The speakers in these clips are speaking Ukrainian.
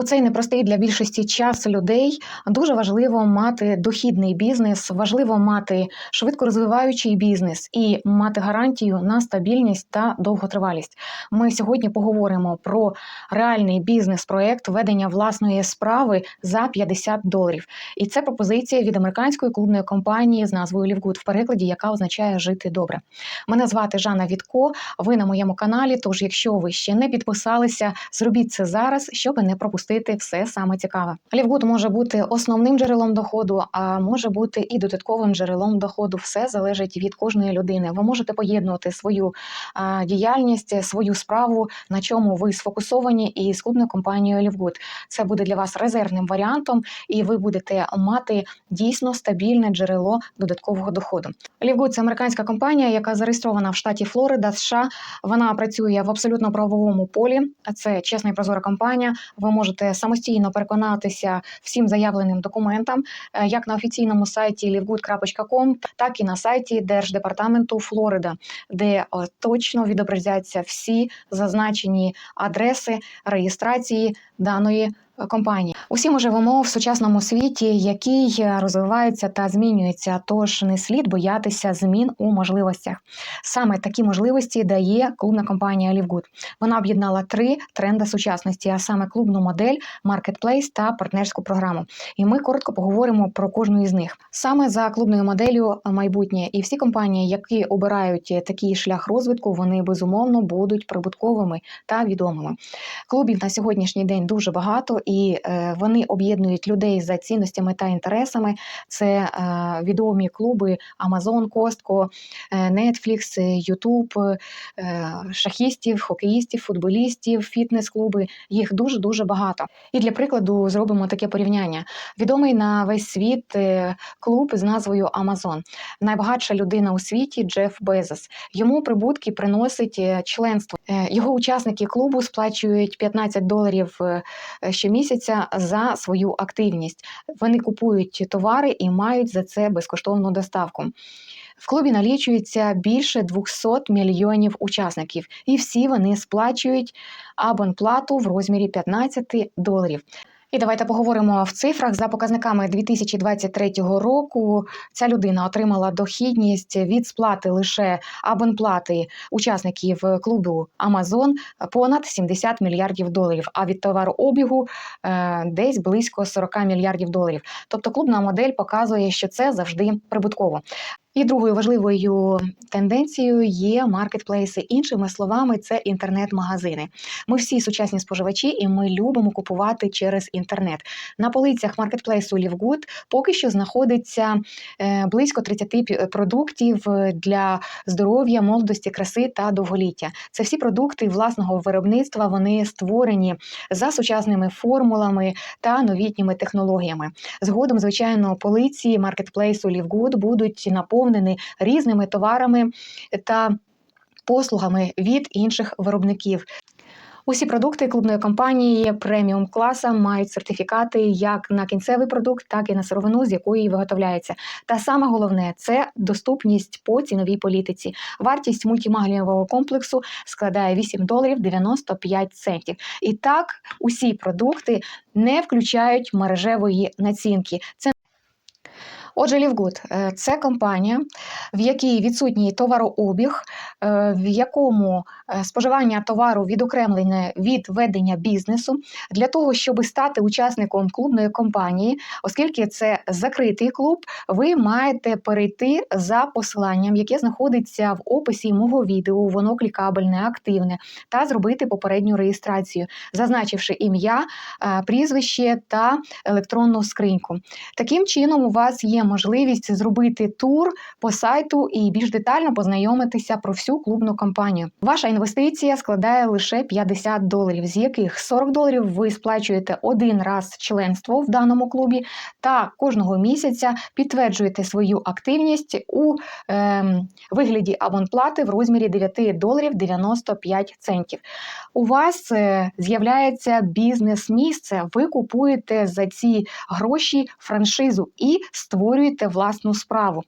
У цей непростий для більшості час людей дуже важливо мати дохідний бізнес, важливо мати швидко розвиваючий бізнес і мати гарантію на стабільність та довготривалість. Ми сьогодні поговоримо про реальний бізнес-проект ведення власної справи за 50 доларів. І це пропозиція від американської клубної компанії з назвою Good в перекладі, яка означає жити добре. Мене звати Жанна Вітко. Ви на моєму каналі. Тож, якщо ви ще не підписалися, зробіть це зараз, щоб не пропустити все саме цікаве. Лівгуд може бути основним джерелом доходу, а може бути і додатковим джерелом доходу. Все залежить від кожної людини. Ви можете поєднувати свою діяльність, свою справу, на чому ви сфокусовані, і з клубною компанією Лівгуд. Це буде для вас резервним варіантом, і ви будете мати дійсно стабільне джерело додаткового доходу. Лівгуд це американська компанія, яка зареєстрована в штаті Флорида, США. Вона працює в абсолютно правовому полі. Це чесна і прозора компанія. Ви можете самостійно переконатися всім заявленим документам, е, як на офіційному сайті livgood.com, так і на сайті Держдепартаменту Флорида, де е, точно відобразяться всі зазначені адреси реєстрації даної. Компанії усі ми живемо в сучасному світі, який е, розвивається та змінюється. Тож не слід боятися змін у можливостях. Саме такі можливості дає клубна компанія Лівгуд. Вона об'єднала три тренди сучасності, а саме клубну модель, маркетплейс та партнерську програму. І ми коротко поговоримо про кожну із них. Саме за клубною моделлю майбутнє, і всі компанії, які обирають такий шлях розвитку, вони безумовно будуть прибутковими та відомими. Клубів на сьогоднішній день дуже багато, і е, вони об'єднують людей за цінностями та інтересами. Це е, відомі клуби Amazon, Costco, е, Netflix, YouTube, шахістів, хокеїстів, футболістів, фітнес-клуби. Їх дуже дуже багато. І для прикладу зробимо таке порівняння. Відомий на весь світ клуб з назвою Amazon. Найбагатша людина у світі Джеф Безос. Йому прибутки приносить членство. Його учасники клубу сплачують 15 доларів е, щомісяця за свою активність. Вони купують товари і мають за це безкоштовну доставку. В клубі налічується більше 200 мільйонів учасників, і всі вони сплачують абонплату в розмірі 15 доларів. І давайте поговоримо в цифрах за показниками 2023 року. Ця людина отримала дохідність від сплати лише абонплати учасників клубу Amazon понад 70 мільярдів доларів, а від товарообігу е, десь близько 40 мільярдів доларів. Тобто клубна модель показує, що це завжди прибутково. І другою важливою тенденцією є маркетплейси. Іншими словами, це інтернет-магазини. Ми всі сучасні споживачі, і ми любимо купувати через інтернет. На полицях маркетплейсу Лівгуд поки що знаходиться е, близько 30 пі- продуктів е, для здоров'я, молодості, краси та довголіття. Це всі продукти власного виробництва. Вони створені за сучасними формулами та новітніми технологіями. Згодом, звичайно, полиці маркетплейсу Лівгуд будуть наповнені різними товарами та послугами від інших виробників. Усі продукти клубної компанії преміум класа мають сертифікати як на кінцевий продукт, так і на сировину, з якої виготовляється. Та саме головне це доступність по ціновій політиці. Вартість мультимаглієвого комплексу складає 8 доларів 95 центів. І так усі продукти не включають мережевої націнки. Це Отже, Лівгуд е, це компанія, в якій відсутній товарообіг, е, в якому е, споживання товару відокремлене від ведення бізнесу для того, щоб стати учасником клубної компанії, оскільки це закритий клуб, ви маєте перейти за посиланням, яке знаходиться в описі мого відео, воно клікабельне, активне, та зробити попередню реєстрацію, зазначивши ім'я, прізвище та електронну скриньку. Таким чином, у вас є можливість зробити тур по сайту і більш детально познайомитися про всю клубну кампанію. Ваша інвестиція складає лише 50 доларів, з яких 40 доларів ви сплачуєте один раз членство в даному клубі, та кожного місяця підтверджуєте свою активність у ем, вигляді абонплати в розмірі 9 доларів 95 центів. У вас е, з'являється бізнес-місце. Ви купуєте за ці гроші франшизу і створюєте власну справу.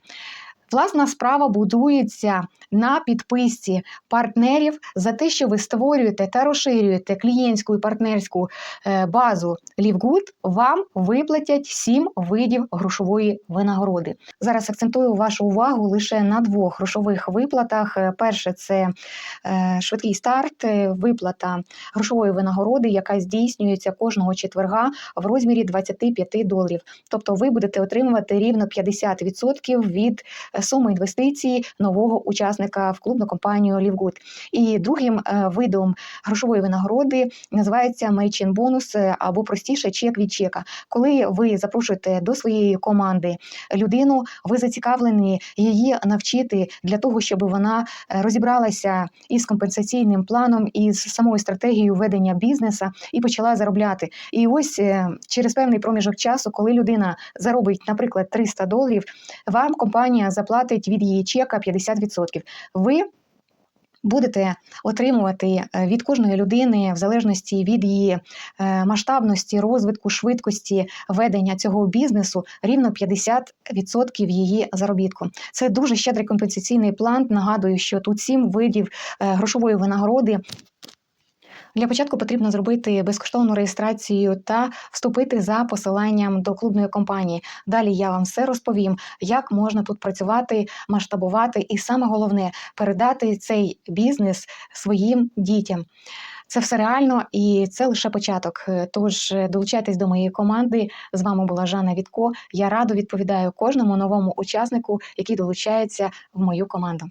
Власна справа будується на підписці партнерів за те, що ви створюєте та розширюєте клієнтську і партнерську е, базу LiveGood, вам виплатять 7 видів грошової винагороди. Зараз акцентую вашу увагу лише на двох грошових виплатах. Е, Перше це е, швидкий старт, виплата грошової винагороди, яка здійснюється кожного четверга в розмірі 25 доларів. Тобто ви будете отримувати рівно 50% від суми інвестицій нового учасника в клубну компанію LiveGood. І другим е, видом грошової винагороди називається Мейчин бонус е, або простіше чек від чека. Коли ви запрошуєте до своєї команди людину, ви зацікавлені її навчити для того, щоб вона е, розібралася із компенсаційним планом, із самою стратегією ведення бізнеса і почала заробляти. І ось через певний проміжок часу, коли людина заробить, наприклад, 300 доларів, вам компанія заплатить від її чека 50%. Ви будете отримувати е, від кожної людини, в залежності від її е, масштабності, розвитку, швидкості ведення цього бізнесу, рівно 50% її заробітку. Це дуже щедрий компенсаційний план. Нагадую, що тут сім видів е, грошової винагороди. Для початку потрібно зробити безкоштовну реєстрацію та вступити за посиланням до клубної компанії. Далі я вам все розповім, як можна тут працювати, масштабувати, і саме головне передати цей бізнес своїм дітям. Це все реально і це лише початок. Тож долучайтесь до моєї команди. З вами була Жанна Вітко. Я радо відповідаю кожному новому учаснику, який долучається в мою команду.